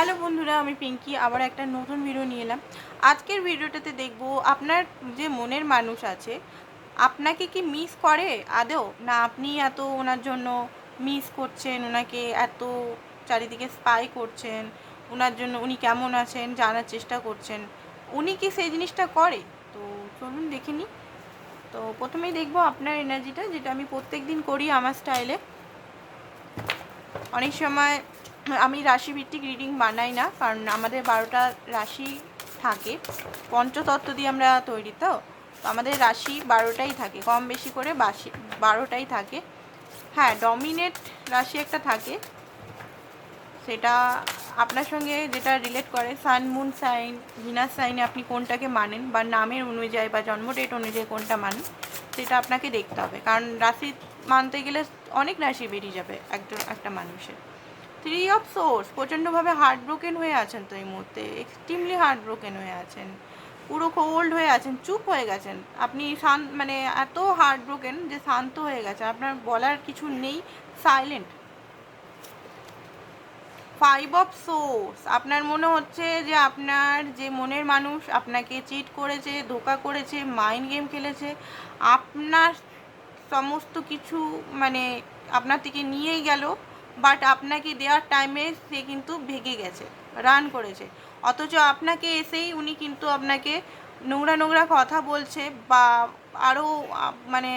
Hello বন্ধুরা, আমি পিঙ্কি, আবার একটা নতুন ভিডিও নিয়ে এলাম। আজকের ভিডিওটাতে দেখব আপনার যে মনের মানুষ আছে, আপনাকে কি মিস করে আদৌ? না আপনি এত ওনার জন্য মিস করছেন, ওনাকে এত চারিদিকে স্পাই করছেন, ওনার জন্য উনি কেমন আছেন জানার চেষ্টা করছেন, উনি কি সেই জিনিসটা করে? তো চলুন দেখে নিই। তো প্রথমেই দেখব আপনার এনার্জিটা যেটা আমি প্রত্যেক দিন করি আমার স্টাইলে অনেক সময় আমি রাশিভিত্তিক রিডিং বানাই না, কারণ আমাদের বারোটা রাশি থাকে। পঞ্চতত্ত্ব দিয়ে আমরা তৈরি, তো? আমাদের রাশি বারোটাই থাকে, কম বেশি করে বাসি বারোটাই থাকে। হ্যাঁ ডমিনেট রাশি একটা থাকে। সেটা আপনার সঙ্গে যেটা রিলেট করে সান মুন সাইন ভিনাস সাইনে আপনি কোনটাকে মানেন, বা নামের অনুযায়ী বা জন্ম ডেট অনুযায়ী কোনটা মানেন, সেটা আপনাকে দেখতে হবে। কারণ রাশি মানতে গেলে অনেক রাশি বেরিয়ে যাবে একজন একটা মানুষের। থ্রি অফ সোর্স প্রচণ্ডভাবে হার্ট ব্রোকেন হয়ে আছেন তো এই মুহূর্তে এক্সট্রিমলি হার্ট ব্রোকেন হয়ে আছেন, পুরো কোল্ড হয়ে আছেন, চুপ হয়ে গেছেন। আপনি শান্ত মানে এত হার্ট ব্রোকেন যে শান্ত হয়ে গেছে আপনার বলার কিছু নেই সাইলেন্ট ফাইভ অফ সোর্স আপনার মনে হচ্ছে যে আপনার যে মনের মানুষ আপনাকে চিট করেছে, ধোকা করেছে মাইন্ড গেম খেলেছে, আপনার সমস্ত কিছু মানে আপনার থেকে নিয়েই গেল বাট আপনাকে দেওয়ার টাইমে সে কিন্তু ভেঙে গেছে রান করেছে। অথচ আপনাকে এসেই উনি কিন্তু আপনাকে নোংরা নোংরা কথা বলছে বা আরও মানে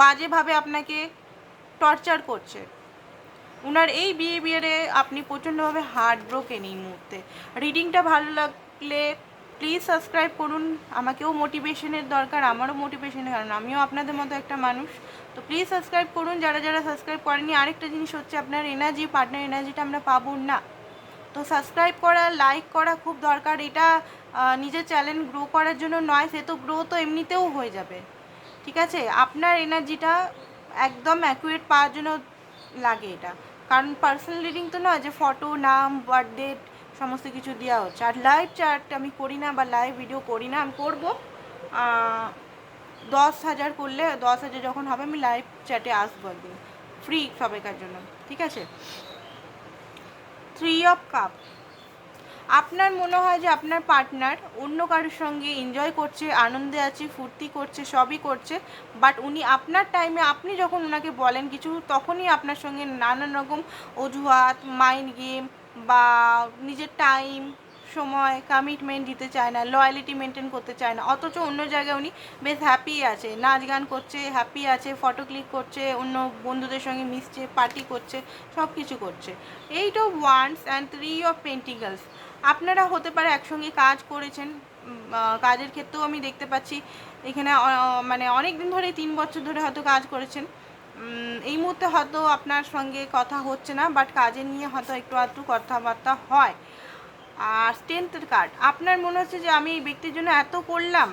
বাজেভাবে আপনাকে টর্চার করছে। ওনার এই বিহেভিয়ারে আপনি প্রচণ্ডভাবে হার্ট ব্রোকেন এই মুহূর্তে। রিডিংটা ভালো লাগলে প্লিজ সাবস্ক্রাইব করুন। আমাকেও মোটিভেশনের দরকার, আমারও মোটিভেশনের কারণ আমিও আপনাদের মতো একটা মানুষ। তো প্লিজ সাবস্ক্রাইব করুন, যারা যারা সাবস্ক্রাইব করেনি আরেকটা জিনিস হচ্ছে আপনার এনার্জি পার্টনার এনার্জিটা আমরা পাবো না। তো সাবস্ক্রাইব করা লাইক করা খুব দরকার, এটা নিজের চ্যানেল গ্রো করার জন্য নয়, সে তো গ্রো তো এমনিতেও হয়ে যাবে। ঠিক আছে? আপনার এনার্জিটা একদম অ্যাকুরেট পাওয়ার জন্য লাগে এটা। কারণ পার্সোনাল রিডিং তো নয় যে ফটো নাম বার্থডে সমস্ত কিছু দেওয়া হচ্ছে আর লাইভ চ্যাট আমি করি না বা লাইভ ভিডিও করি না, আমি করব। দশ হাজার করলে, দশ হাজার যখন হবে, আমি লাইভ চ্যাটে আসব একদিন। ফ্রি সবাইকার জন্য, ঠিক আছে? থ্রি অফ কাপ আপনার মনে হয় যে আপনার পার্টনার অন্য কারোর সঙ্গে এনজয় করছে, আনন্দে আছে, ফুর্তি করছে, সবই করছে বাট উনি আপনার টাইমে আপনি যখন ওনাকে বলেন কিছু, তখনই আপনার সঙ্গে নানান রকম অজুহাত মাইন্ড গেম বা নিজের টাইম সময় কমিটমেন্ট দিতে চায় না লয়ালিটি মেনটেন করতে চায় না। অথচ অন্য জায়গায় উনি বেশ হ্যাপি আছে। নাচ গান করছে হ্যাপি আছে ফটো ক্লিক করছে, অন্য বন্ধুদের সঙ্গে মিশছে পার্টি করছে সব কিছু করছে। Eight of wands and three of pentacles আপনারা হতে পারে একসঙ্গে কাজ করেছেন কাজের ক্ষেত্রেও আমি দেখতে পাচ্ছি, এখানে মানে অনেক দিন ধরে তিন বছর ধরে হয়তো কাজ করেছেন। এই মুহূর্তে হয়তো আপনার সঙ্গে কথা হচ্ছে না বাট কাজে নিয়ে হয়তো একটু আধটু কথাবার্তা হয়। আর স্ট্রেংথের কার্ড আপনার মনে হচ্ছে যে আমি এই ব্যক্তির জন্য এত করলাম,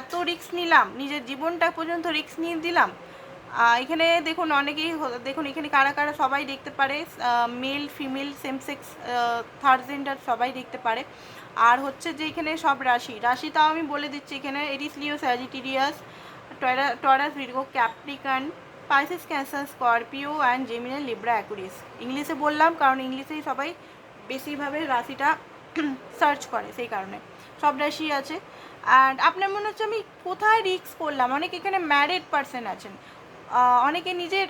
এত রিস্ক নিলাম, নিজের জীবনটা পর্যন্ত রিস্ক নিয়ে দিলাম? এখানে দেখুন অনেকেই দেখুন এখানে কারা কারা সবাই দেখতে পারে male female same sex third gender সবাই দেখতে পারে। আর হচ্ছে যে এখানে সব রাশি রাশি তাও আমি বলে দিচ্ছি এখানে Aries Leo টয়রা Taurus Virgo Capricorn Pisces Cancer Scorpio and Gemini Libra Aquarius ইংলিশে বললাম, কারণ ইংলিশেই সবাই বেশিভাবে রাশিটা সার্চ করে সেই কারণে। সব রাশি আছে। অ্যান্ড আপনার মনে হচ্ছে আমি কোথায় রিস্ক করলাম? অনেক এখানে ম্যারিড পার্সন আছেন। অনেকে নিজের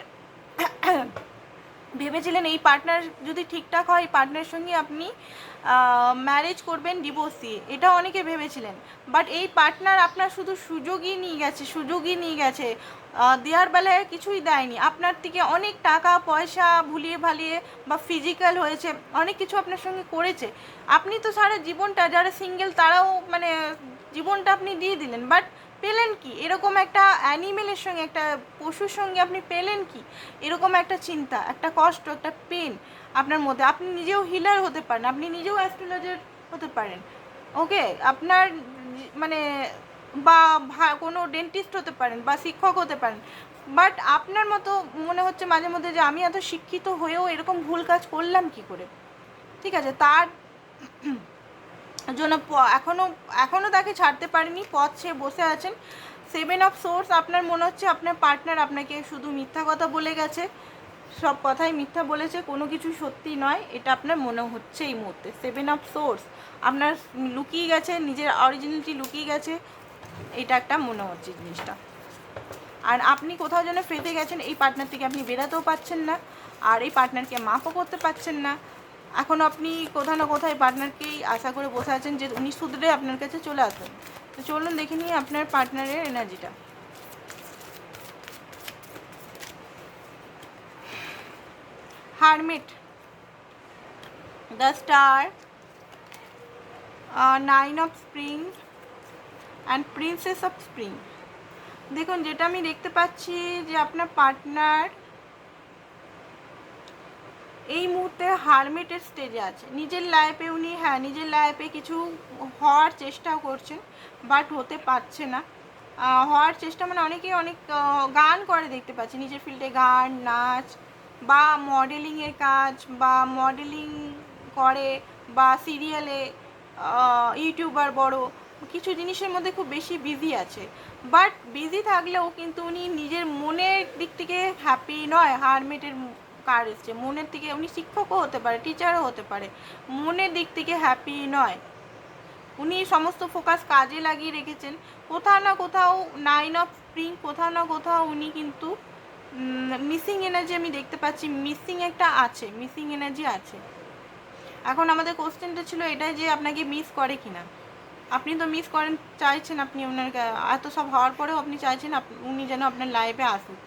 ভেবেছিলেন এই পার্টনার যদি ঠিকঠাক হয়, এই পার্টনারের সঙ্গে আপনি ম্যারেজ করবেন ডিভোর্স দিয়ে এটা অনেকে ভেবেছিলেন। বাট এই পার্টনার আপনার শুধু সুযোগই নিয়ে গেছে, সুযোগই নিয়ে গেছে। দেওয়ার বেলায় কিছুই দেয়নি। আপনার থেকে অনেক টাকা, পয়সা ভুলিয়ে ভালিয়ে বা ফিজিক্যাল হয়েছে, অনেক কিছু আপনার সঙ্গে করেছে। আপনি তো সারা জীবনটা, যারা সিঙ্গেল তারাও মানে জীবনটা আপনি দিয়ে দিলেন। বাট পেলেন কি? এরকম একটা অ্যানিমেলের সঙ্গে, একটা পশুর সঙ্গে আপনি পেলেন কি? এরকম একটা চিন্তা, একটা কষ্ট, একটা পেন আপনার মধ্যে। আপনি নিজেও হিলার হতে পারেন, আপনি নিজেও অ্যাস্ট্রোলজার হতে পারেন। ওকে আপনার মানে বা কোনো ডেন্টিস্ট হতে পারেন বা শিক্ষক হতে পারেন। বাট আপনার মতো মনে হচ্ছে মাঝে মধ্যে যে আমি এত শিক্ষিত হয়েও এরকম ভুল কাজ করলাম কি করে? ঠিক আছে? তার জন্য এখনও এখনও তাকে ছাড়তে পারেনি, পথ সে বসে আছেন। সেভেন অফ সোর্স আপনার মনে হচ্ছে আপনার পার্টনার আপনাকে শুধু মিথ্যা কথা বলে গেছে? সব কথাই মিথ্যা বলেছে, কোনো কিছু সত্যি নয়, এটা আপনার মনে হচ্ছে এই মুহূর্তে। সেভেন অফ সোর্স আপনার লুকিয়ে গেছে, নিজের অরিজিনালিটি লুকিয়ে গেছে, এটা একটা মনে হচ্ছে জিনিসটা। আর আপনি কোথাও যেন ফেঁদে গেছেন, এই পার্টনার থেকে আপনি বেরাতেও পাচ্ছেন না, আর এই পার্টনারকে মাফও করতে পারছেন না। এখন আপনি কোথাও না কোথায় পার্টনারকেই আশা করে বসে আছেন যে উনি শুধরে আপনার কাছে চলে আসবেন তো চলুন দেখে নিই আপনার পার্টনারের এনার্জিটা hermit the star nine of spring and princess of spring দেখুন, যেটা আমি দেখতে পাচ্ছি যে আপনার পার্টনার এই মুহূর্তে হারমিটের স্টেজে আছে। নিজের লাইফে উনি হ্যাঁ নিজের লাইফে কিছু হওয়ার চেষ্টাও করছেন বাট হতে পারছে না। হওয়ার চেষ্টা মানে অনেকেই অনেক গান করে দেখতে পাচ্ছি। নিজের ফিল্ডে গান, নাচ বা মডেলিংয়ের কাজ বা মডেলিং করে বা সিরিয়ালে ইউটিউবার বড়, কিছু জিনিসের মধ্যে খুব বেশি বিজি আছে। বাট বিজি থাকলেও কিন্তু উনি নিজের মনের দিক থেকে হ্যাপি নয়, হারমেটের কার এসছে? মনের থেকে উনি শিক্ষকও হতে পারে টিচারও হতে পারে। মনের দিক থেকে হ্যাপি নয়। উনি সমস্ত ফোকাস কাজে লাগিয়ে রেখেছেন। কোথাও না কোথাও নাইন অফ স্প্রিং কোথাও না কোথাও উনি কিন্তু মিসিং এনার্জি আমি দেখতে পাচ্ছি। মিসিং একটা আছে মিসিং এনার্জি আছে। এখন আমাদের কোশ্চেনটা ছিল এটাই যে আপনাকে মিস করে কিনা। আপনি তো মিস করেন, চাইছেন আপনি ওনার, এত সব হওয়ার পরেও আপনি চাইছেন উনি যেন আপনার লাইফে আসুক।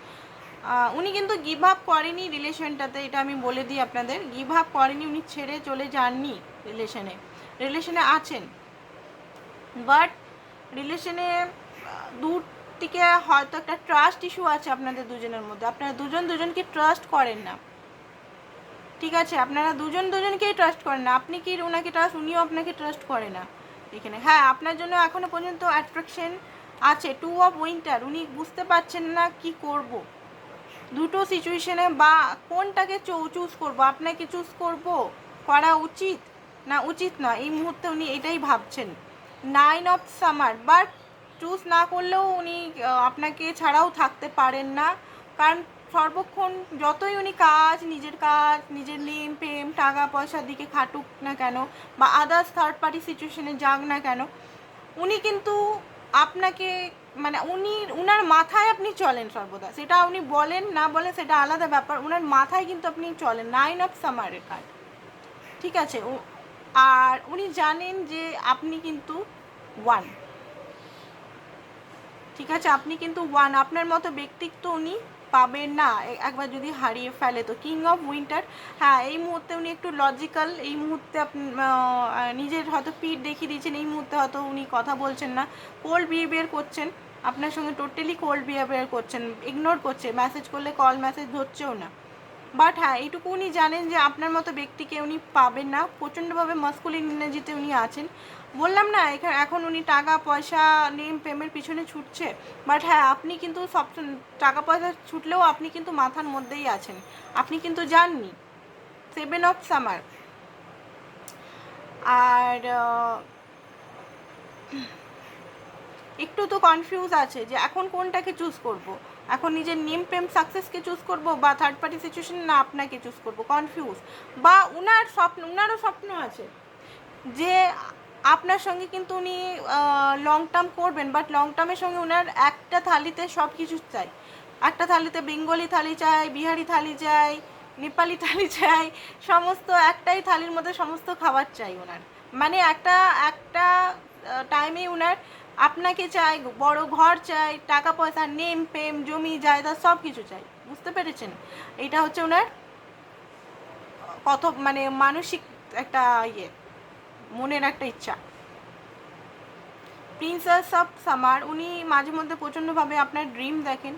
উনি কিন্তু গিভ আপ করেনি রিলেশনটাতে এটা আমি বলে দিই আপনাদের। গিভ আপ করেনি, উনি ছেড়ে চলে যাননি রিলেশনে রিলেশনে আছেন। বাট রিলেশনে দূর থেকে হয়তো একটা ট্রাস্ট ইস্যু আছে আপনাদের দুজনের মধ্যে। আপনারা দুজন দুজনকে ট্রাস্ট করেন না। ঠিক আছে? আপনারা দুজন দুজনকেই ট্রাস্ট করেন না। আপনি কি ওনাকে ট্রাস্ট উনিও আপনাকে ট্রাস্ট করে না? এখানে হ্যাঁ আপনার জন্য এখনও পর্যন্ত অ্যাট্রাকশন আছে। টু অফ উইন্টার উনি বুঝতে পারছেন না কি করব। দুটো সিচুয়েশনে বা কোনটাকে চুজ করব? আপনাকে চুজ করব করা উচিত না উচিত না এই মুহূর্তে উনি এটাই ভাবছেন। Nine of summer but choose না করলেও উনি আপনাকে ছাড়াও থাকতে পারেন না। কারণ সর্বক্ষণ যতই উনি কাজ, নিজের কাজ, নিজের নেম প্রেম টাকা পয়সার দিকে খাটুক না কেন, বা আদার্স থার্ড পার্টি সিচুয়েশনে যাক না কেন, উনি কিন্তু আপনাকে মানে উনি, উনার মাথায় আপনি চলেন সর্বদা। সেটা উনি বলেন, না বলেন সেটা আলাদা ব্যাপার। উনার মাথায় কিন্তু আপনি চলেন। নাইন অফ সামারের কার্ড ঠিক আছে? আর উনি জানেন যে আপনি কিন্তু ওয়ান ঠিক আছে? আপনি কিন্তু ওয়ান আপনার মতো ব্যক্তিত্ব উনি পাবেন না। একবার যদি হারিয়ে ফেলে তো। কিং অফ উইন্টার হ্যাঁ এই মুহূর্তে উনি একটু লজিক্যাল এই মুহূর্তে নিজের হয়তো পিঠ দেখিয়ে দিয়েছেন। এই মুহূর্তে হয়তো উনি কথা বলছেন না। কোল্ড বিহেভিয়ার করছেন। আপনার সঙ্গে টোটালি কোল্ড বিহেভিয়ার করছেন ইগনোর করছে মেসেজ করলে কল মেসেজ ধরছেও না। বাট হ্যাঁ এইটুকু উনি জানেন যে আপনার মতো ব্যক্তিকে উনি পাবেন না, প্রচণ্ডভাবে মাস্কুলিন এনার্জিতে উনি আছেন। বললাম না এখানে এখন উনি টাকা, পয়সা নেম প্রেমের পিছনে ছুটছে। বাট হ্যাঁ আপনি কিন্তু সব টাকা, পয়সা ছুটলেও আপনি কিন্তু মাথার মধ্যেই আছেন। আপনি কিন্তু যাননি সেভেন অফ সামার আর একটু তো কনফিউজ আছে যে এখন কোনটাকে চুজ করব। এখন নিজের নেম প্রেম সাকসেসকে চুজ করব বা থার্ড পার্টি সিচুয়েশন না আপনাকে চুজ করব? কনফিউজ বা উনার স্বপ্ন, উনারও স্বপ্ন আছে যে আপনার সঙ্গে কিন্তু উনি লং টার্ম করবেন বাট লং টার্মের সঙ্গে উনার একটা থালিতে সব কিছু চাই। একটা থালিতে বেঙ্গলি থালি চাই, বিহারি থালি চাই, নেপালি থালি চাই, সমস্ত একটাই থালির মধ্যে সমস্ত খাবার চাই ওনার মানে একটা একটা টাইমে উনার আপনাকে চাই, বড় ঘর চাই টাকা পয়সা নেম প্রেম জমি জায়গা সব কিছু চাই। বুঝতে পেরেছেন? এটা হচ্ছে ওনার কত মানে মানসিক একটা ইয়ে মনের একটা ইচ্ছা। প্রিন্সেস অফ সামার উনি মাঝে মধ্যে প্রচণ্ডভাবে আপনার ড্রিম দেখেন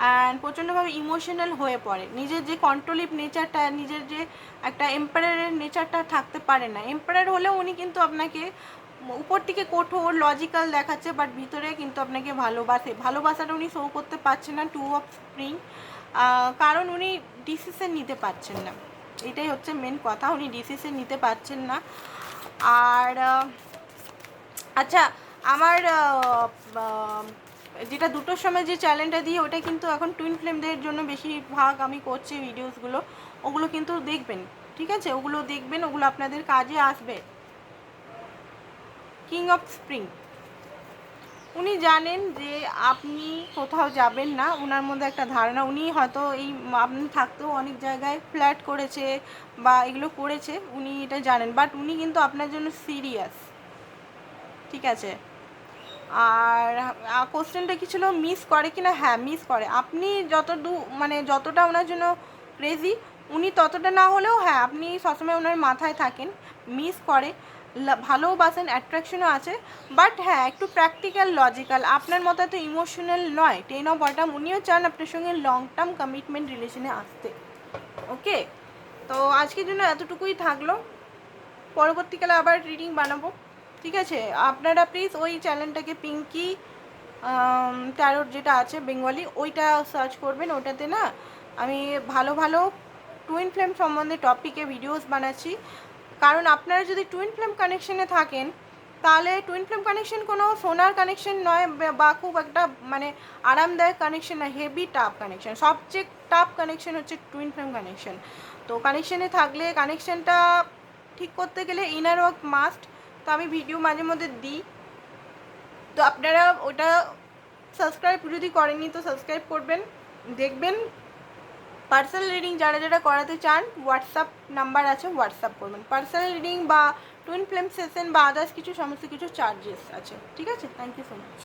অ্যান্ড প্রচণ্ডভাবে ইমোশনাল হয়ে পড়ে। নিজের যে কন্ট্রোলিভ নেচারটা নিজের যে একটা এম্পায়ারের নেচারটা থাকতে পারে না। এম্পায়ার হলেও উনি কিন্তু আপনাকে উপর থেকে কঠোর লজিক্যাল দেখাচ্ছে বাট ভিতরে কিন্তু আপনাকে ভালোবাসে। ভালোবাসাটা উনি শো করতে পারছেন না টু অফ স্প্রিং কারণ উনি ডিসিশন নিতে পারছেন না। এটাই হচ্ছে মেন কথা, উনি ডিসিশন নিতে পারছেন না। আর আচ্ছা আমার যেটা দুটোর সময় যে চ্যানেলটা দিই, ওটা কিন্তু এখন টুইন ফ্লেমদের জন্য বেশিরভাগ আমি করছি ভিডিওসগুলো ওগুলো কিন্তু দেখবেন, ঠিক আছে? ওগুলো দেখবেন, ওগুলো আপনাদের কাজে আসবে। King of spring. উনি জানেন যে আপনি কোথাও যাবেন না ওনার মধ্যে একটা ধারণা। উনি হয়তো এই আপনি থাকতেও অনেক জায়গায় ফ্ল্যাট করেছে বা এগুলো করেছে, উনি এটা জানেন। বাট উনি কিন্তু আপনার জন্য সিরিয়াস। ঠিক আছে? আর কোশ্চেনটা কি ছিল? মিস করে কি না হ্যাঁ মিস করে। আপনি যত দু মানে যতটা ওনার জন্য ক্রেজি উনি ততটা না হলেও হ্যাঁ আপনি সবসময় ওনার মাথায় থাকেন। মিস করে। ভালোবাসেন অ্যাট্রাকশনও আছে বাট হ্যাঁ একটু প্র্যাকটিক্যাল লজিক্যাল আপনার মতো এত ইমোশনাল নয় টেন অফ বটাম উনিও চান আপনার সঙ্গে লং টার্ম কমিটমেন্ট রিলেশনে আসতে। ওকে তো আজকের জন্য এতটুকুই থাকল। পরবর্তীকালে আবার রিডিং বানাবো। ঠিক আছে? আপনারা প্লিজ ওই চ্যানেলটাকে পিঙ্কি ট্যারোট যেটা আছে বেঙ্গলি ওইটা সার্চ করবেন। ওটাতে না, আমি ভালো ভালো টুইন ফ্লেম সম্বন্ধে টপিকে ভিডিওস বানাচ্ছি। কারণ আপনারা যদি টুইন ফ্লেম কানেকশনে থাকেন, তাহলে টুইন ফ্লেম কানেকশন কোনো সোনার কানেকশন নয় বা- খুব একটা মানে আরামদায়ক কানেকশন না হেভি টাফ কানেকশন সবচেয়ে টাফ কানেকশন হচ্ছে টুইন ফ্লেম কানেকশন তো কানেকশনে থাকলে কানেকশনটা ঠিক করতে গেলে ইনার ওয়ার্ক মাস্ট তো আমি ভিডিও মাঝে মধ্যে দিই। তো আপনারা ওটা সাবস্ক্রাইব যদি করেননি, তো সাবস্ক্রাইব করবেন। দেখবেন পার্সোনাল রিডিং যারা যারা করাতে চান হোয়াটসঅ্যাপ নাম্বার আছে হোয়াটসঅ্যাপ করবেন। পার্সোনাল রিডিং বা টুইন ফ্লেম সেশন বা আদার্স কিছু, সমস্ত কিছু চার্জেস আছে। ঠিক আছে? Thank you so much